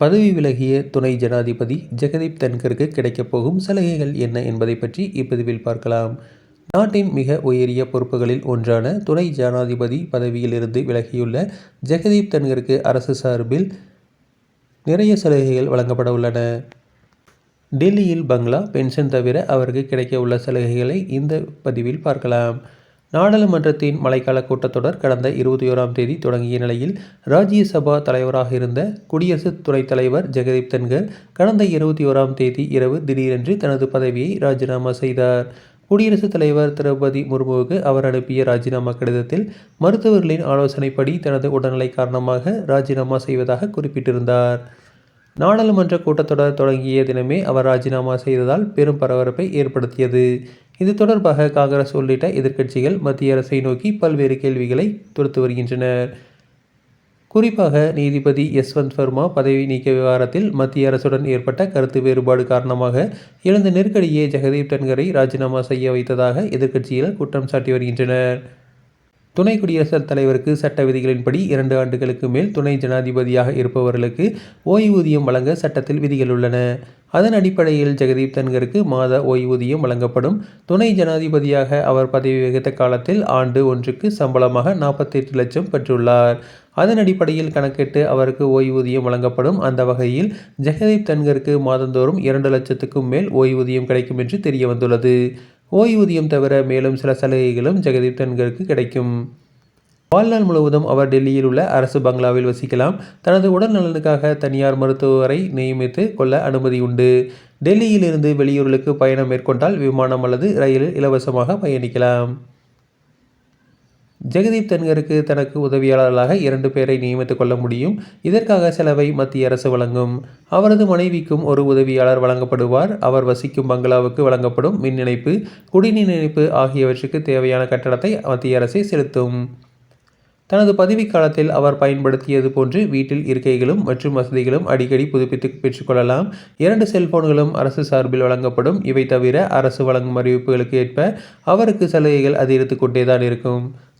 பதவி விலகிய துணை ஜனாதிபதி ஜெகதீப் தன்கருக்கு கிடைக்கப் போகும் சலுகைகள் என்ன என்பதை பற்றி இப்பதிவில் பார்க்கலாம். நாட்டின் மிக உயரிய பொறுப்புகளில் ஒன்றான துணை ஜனாதிபதி பதவியில் இருந்து விலகியுள்ள ஜெகதீப் தன்கருக்கு அரசு சார்பில் நிறைய சலுகைகள் வழங்கப்பட உள்ளன. டெல்லியில் பங்களா பென்ஷன் தவிர அவருக்கு கிடைக்க உள்ள சலுகைகளை இந்த பதிவில் பார்க்கலாம். நாடாளுமன்றத்தின் மழைக்கால கூட்டத்தொடர் கடந்த இருபத்தி ஓராம் தேதி தொடங்கிய நிலையில் ராஜ்யசபா தலைவராக இருந்த குடியரசு துணைத் தலைவர் ஜெகதீப் தன்கர் கடந்த இருபத்தி ஓராம் தேதி இரவு திடீரென்று தனது பதவியை ராஜினாமா செய்தார். குடியரசுத் தலைவர் திரௌபதி முர்முவுக்கு அவர் அனுப்பிய ராஜினாமா கடிதத்தில் மருத்துவர்களின் ஆலோசனைப்படி தனது உடல்நிலை காரணமாக ராஜினாமா செய்வதாக குறிப்பிட்டிருந்தார். நாடாளுமன்ற கூட்டத்தொடர் தொடங்கிய தினமே அவர் ராஜினாமா செய்ததால் பெரும் பரபரப்பை ஏற்படுத்தியது. இது தொடர்பாக காங்கிரஸ் உள்ளிட்ட எதிர்க்கட்சிகள் மத்திய அரசை நோக்கி பல்வேறு கேள்விகளை தொடுத்து வருகின்றனர். குறிப்பாக நீதிபதி யஸ்வந்த் வர்மா பதவி நீக்க விவகாரத்தில் மத்திய அரசுடன் ஏற்பட்ட கருத்து வேறுபாடு காரணமாக எழுந்த நெருக்கடியே ஜெகதீப் டன்கரை ராஜினாமா செய்ய வைத்ததாக எதிர்க்கட்சிகள் குற்றம் சாட்டி வருகின்றனர். துணை குடியரசுத் தலைவருக்கு சட்ட விதிகளின்படி இரண்டு ஆண்டுகளுக்கு மேல் துணை ஜனாதிபதியாக இருப்பவர்களுக்கு ஓய்வூதியம் வழங்க சட்டத்தில் விதிகள் உள்ளன. அதன் அடிப்படையில் ஜெகதீப் தன்கருக்கு மாத ஓய்வூதியம் வழங்கப்படும். துணை ஜனாதிபதியாக அவர் பதவி வகித்த காலத்தில் ஆண்டு ஒன்றுக்கு சம்பளமாக நாற்பத்தெட்டு லட்சம் பெற்றுள்ளார். அதன் அடிப்படையில் கணக்கிட்டு அவருக்கு ஓய்வூதியம் வழங்கப்படும். அந்த வகையில் ஜெகதீப் தன்கருக்கு மாதந்தோறும் இரண்டு லட்சத்துக்கும் மேல் ஓய்வூதியம் கிடைக்கும் என்று தெரிய வந்துள்ளது ஓய்வூதியம் தவிர மேலும் சில சலுகைகளும் ஜெகதீப் தன்கருக்கு கிடைக்கும். வாழ்நாள் முழுவதும் அவர் டெல்லியில் உள்ள அரசு பங்களாவில் வசிக்கலாம். தனது உடல் நலனுக்காக தனியார் மருத்துவரை நியமித்து கொள்ள அனுமதி உண்டு. டெல்லியில் இருந்து வெளியூர்களுக்கு பயணம் மேற்கொண்டால் விமானம் அல்லது ரயிலில் இலவசமாக பயணிக்கலாம். ஜெகதீப் தன்கருக்கு தனக்கு உதவியாளர்களாக இரண்டு பேரை நியமித்துக் கொள்ள முடியும். இதற்காக செலவை மத்திய அரசு வழங்கும். அவரது மனைவிக்கும் ஒரு உதவியாளர் வழங்கப்படுவார். அவர் வசிக்கும் பங்களாவுக்கு வழங்கப்படும் மின் இணைப்பு குடிநீர் இணைப்பு ஆகியவற்றுக்கு தேவையான கட்டணத்தை மத்திய அரசே செலுத்தும். தனது பதவிக்காலத்தில் அவர் பயன்படுத்தியது போன்று வீட்டில் இருக்கைகளும் மற்றும் வசதிகளும் அடிக்கடி புதுப்பித்து பெற்றுக்கொள்ளலாம் இரண்டு செல்போன்களும் அரசு சார்பில் வழங்கப்படும். இவை தவிர அரசு வழங்கும் அறிவிப்புகளுக்கு ஏற்ப அவருக்கு சலுகைகள் அதிகரித்து கொண்டே தான் இருக்கும்.